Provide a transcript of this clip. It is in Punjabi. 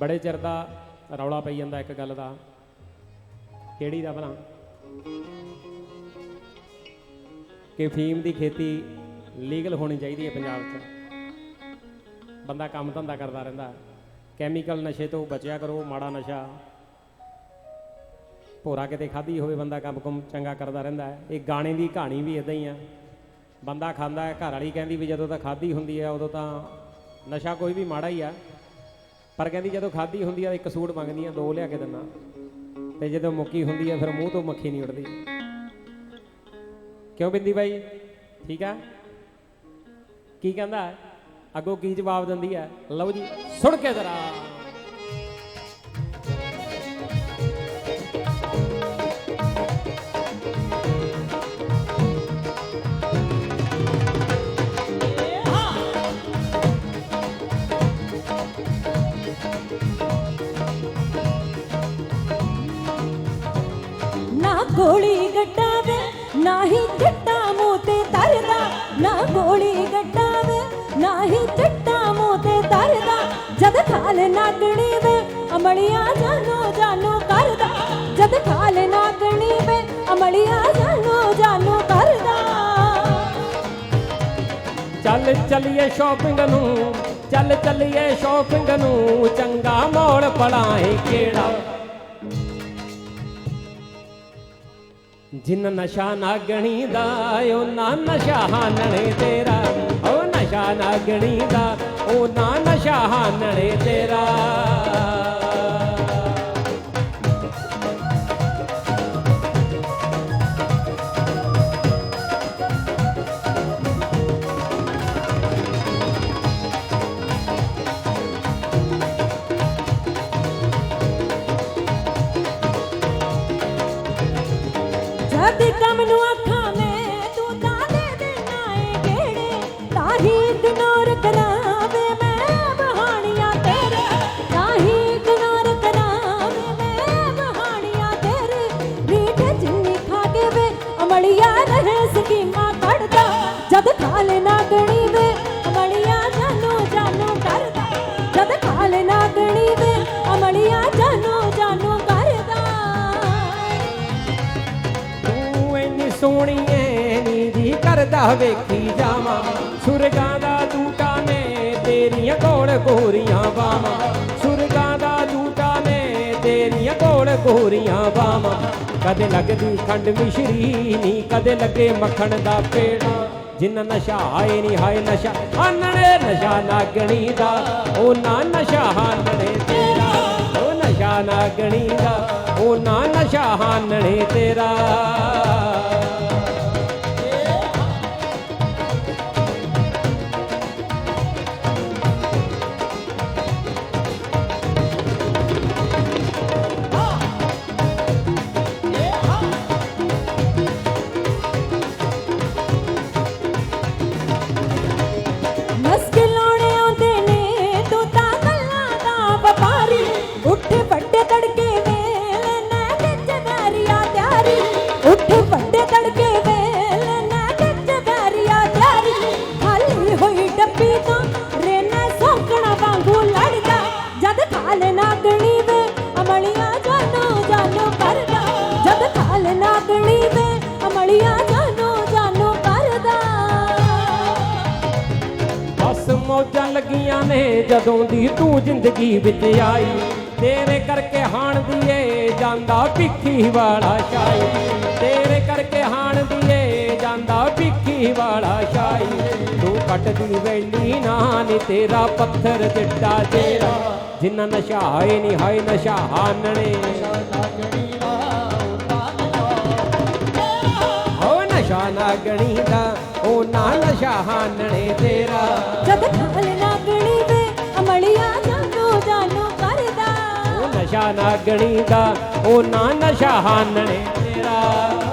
ਬੜੇ ਚਿਰ ਦਾ ਰੌਲਾ ਪਈ ਜਾਂਦਾ ਇੱਕ ਗੱਲ ਦਾ। ਕਿਹੜੀ ਦਾ ਭਲਾ? ਕਿ ਫੀਮ ਦੀ ਖੇਤੀ ਲੀਗਲ ਹੋਣੀ ਚਾਹੀਦੀ ਹੈ ਪੰਜਾਬ 'ਚ। ਬੰਦਾ ਕੰਮ ਧੰਦਾ ਕਰਦਾ ਰਹਿੰਦਾ। ਕੈਮੀਕਲ ਨਸ਼ੇ ਤੋਂ ਬਚਿਆ ਕਰੋ, ਮਾੜਾ ਨਸ਼ਾ। ਭੋਰਾ ਕਿਤੇ ਖਾਧੀ ਹੋਵੇ, ਬੰਦਾ ਕੰਮ ਕੁਮ ਚੰਗਾ ਕਰਦਾ ਰਹਿੰਦਾ ਇਹ ਗਾਣੇ ਦੀ ਕਹਾਣੀ ਵੀ ਇਦਾਂ ਹੀ ਆ। ਬੰਦਾ ਖਾਂਦਾ ਹੈ, ਘਰ ਵਾਲੀ ਕਹਿੰਦੀ ਵੀ ਜਦੋਂ ਤਾਂ ਖਾਧੀ ਹੁੰਦੀ ਹੈ, ਉਦੋਂ ਤਾਂ ਨਸ਼ਾ ਕੋਈ ਵੀ ਮਾੜਾ ਹੀ ਆ। ਪਰ ਕਹਿੰਦੀ ਜਦੋਂ ਖਾਧੀ ਹੁੰਦੀ ਆ ਇੱਕ ਸੂਟ ਮੰਗਦੀ ਆ, ਦੋ ਲਿਆ ਕੇ ਦਿੰਨਾ ਤੇ ਜਦੋਂ ਮੁੱਕੀ ਹੁੰਦੀ ਆ ਫਿਰ ਮੂੰਹ ਤੋਂ ਮੱਖੀ ਨਹੀਂ ਉੱਡਦੀ। ਕਿਉਂ ਬਿੰਦੀ ਬਾਈ? ਠੀਕ ਆ? ਕੀ ਕਹਿੰਦਾ? ਅੱਗੋਂ ਕੀ ਜਵਾਬ ਦਿੰਦੀ ਹੈ ਲਓ ਜੀ, ਸੁਣ ਕੇ ਜ਼ਰਾ। ਨਾ ਗੋਲੀ ਗੱਡਾਵੇ ਨਾ ਹੀ ਚਿੱਟਾ ਮੂੰਹ ਤੇ ਤਰਦਾ, ਨਾ ਗੋਲੀ ਗੱਡਾਵੇ ਨਾ ਹੀ ਚਿੱਟਾ ਮੂੰਹ ਤੇ ਤਰਦਾ। ਜਦ ਖਾਲ ਨਾਗਣੀ ਵੇ, ਅਮਲੀਆਂ ਜਾਨੋ ਜਾਨੋ ਕਰਦਾ। ਜਦ ਖਾਲ ਨਾਗਣੀ ਵੇ, ਅਮਲੀਆਂ ਜਾਨੋ ਜਾਨੋ ਕਰਦਾ। ਚੱਲ ਚੱਲੀਏ ਸ਼ਾਪਿੰਗ ਨੂੰ, ਚੱਲ ਚੱਲੀਏ ਸ਼ਾਪਿੰਗ ਨੂੰ, ਚੰਗਾ ਮੋੜ ਪੜਾਏ ਕਿਹੜਾ? ਜਿਨ ਨਸ਼ਾ ਨਾਗਣੀ ਦਾ ਓ ਨਾ ਨਸ਼ਾ ਹਾਨਣੇ ਤੇਰਾ। ਉਹ ਨਸ਼ਾ ਨਾਗਣੀ ਦਾ ਉਹ ਨਾ ਨਸ਼ਾ ਹਾਨਣੇ ਤੇਰਾ। ਇੰਨੀ ਨੀ ਜੀ ਕਰਦਾ ਵੇਖੀ ਜਾਵਾਂ। ਸੁਰਗਾਂ ਦਾ ਦੂਟਾ ਨੇ ਤੇਰੀਆਂ ਕੋਲ ਗੋਰੀਆਂ ਬਾਵਾਂ ਸੁਰਗਾਂ ਦਾ ਦੂਟਾ ਨੇ ਤੇਰੀਆਂ ਕੋਲ ਕੋਰੀਆਂ ਬਾਵਾਂ ਕਦੇ ਲੱਗਦੀ ਖੰਡ ਮਿਸ਼ਰੀ ਨੀ, ਕਦੇ ਲੱਗੇ ਮੱਖਣ ਦਾ ਪੇੜਾ। ਜਿੰਨਾ ਨਸ਼ਾ ਆਏ ਨੀ, ਹਾਏ ਨਸ਼ਾ ਹਾਨਣੇ ਨਸ਼ਾ ਨਾਗਣੀ ਦਾ। ਉਹ ਨਾ ਨਸ਼ਾ ਹਾਨਣੇ ਤੇਰਾ ਉਹ ਨਸ਼ਾ ਨਾਗਣੀ ਦਾ। ਉਹ ਨਾ ਨਸ਼ਾ ਹਾਨਣੇ ਤੇਰਾ। ਜਾਨੋ ਜਾਨੋ ਕਰਦਾ। ਜਦ ਖਾਲ ਨਾਗਣੀ ਵੇ ਅਮਲੀਆਂ ਜਾਨੋ ਜਾਨੋ ਕਰਦਾ। ਬਸ ਮੌਜਾਂ ਲੱਗੀਆਂ ਨੇ ਜਦੋਂ ਦੀ ਤੂੰ ਜ਼ਿੰਦਗੀ ਵਿੱਚ ਆਈ। ਤੇਰੇ ਕਰਕੇ ਹਾਣ ਦੀਏ ਜਾਂਦਾ ਭਿੱਖੀ ਵਾਲਾ ਸ਼ਾਈ ਤੇਰੇ ਕਰਕੇ ਹਾਣ ਦੀਏ ਜਾਂਦਾ ਭਿੱਖੀ ਵਾਲਾ ਸ਼ਾਈ ਤੂੰ ਕੱਟਦੀ ਵੈਲੀ ਨਾ, ਨੀ ਤੇਰਾ ਪੱਥਰ ਚਿੱਟਾ ਤੇਰਾ ਜਿੰਨਾ ਨਸ਼ਾ ਆਏ ਨੀ ਹਾਏ ਨਸ਼ਾ ਹਾਨਣੇ। ਉਹ ਨਸ਼ਾ ਨਾਗਣੀ ਦਾ ਉਹ ਨਾ ਨਸ਼ਾ ਹਾਨਣੇ ਤੇਰਾ। ਜਦ ਖਾਲ ਨਾਗਣੀ ਵੇ ਅਮਲੀਆਂ ਜਾਨੋ ਜਾਨੋ ਕਰਦਾ। ਉਹ ਨਸ਼ਾ ਨਾਗਣੀ ਦਾ ਉਹ ਨਾ ਨਸ਼ਾ ਹਾਨਣੇ ਤੇਰਾ।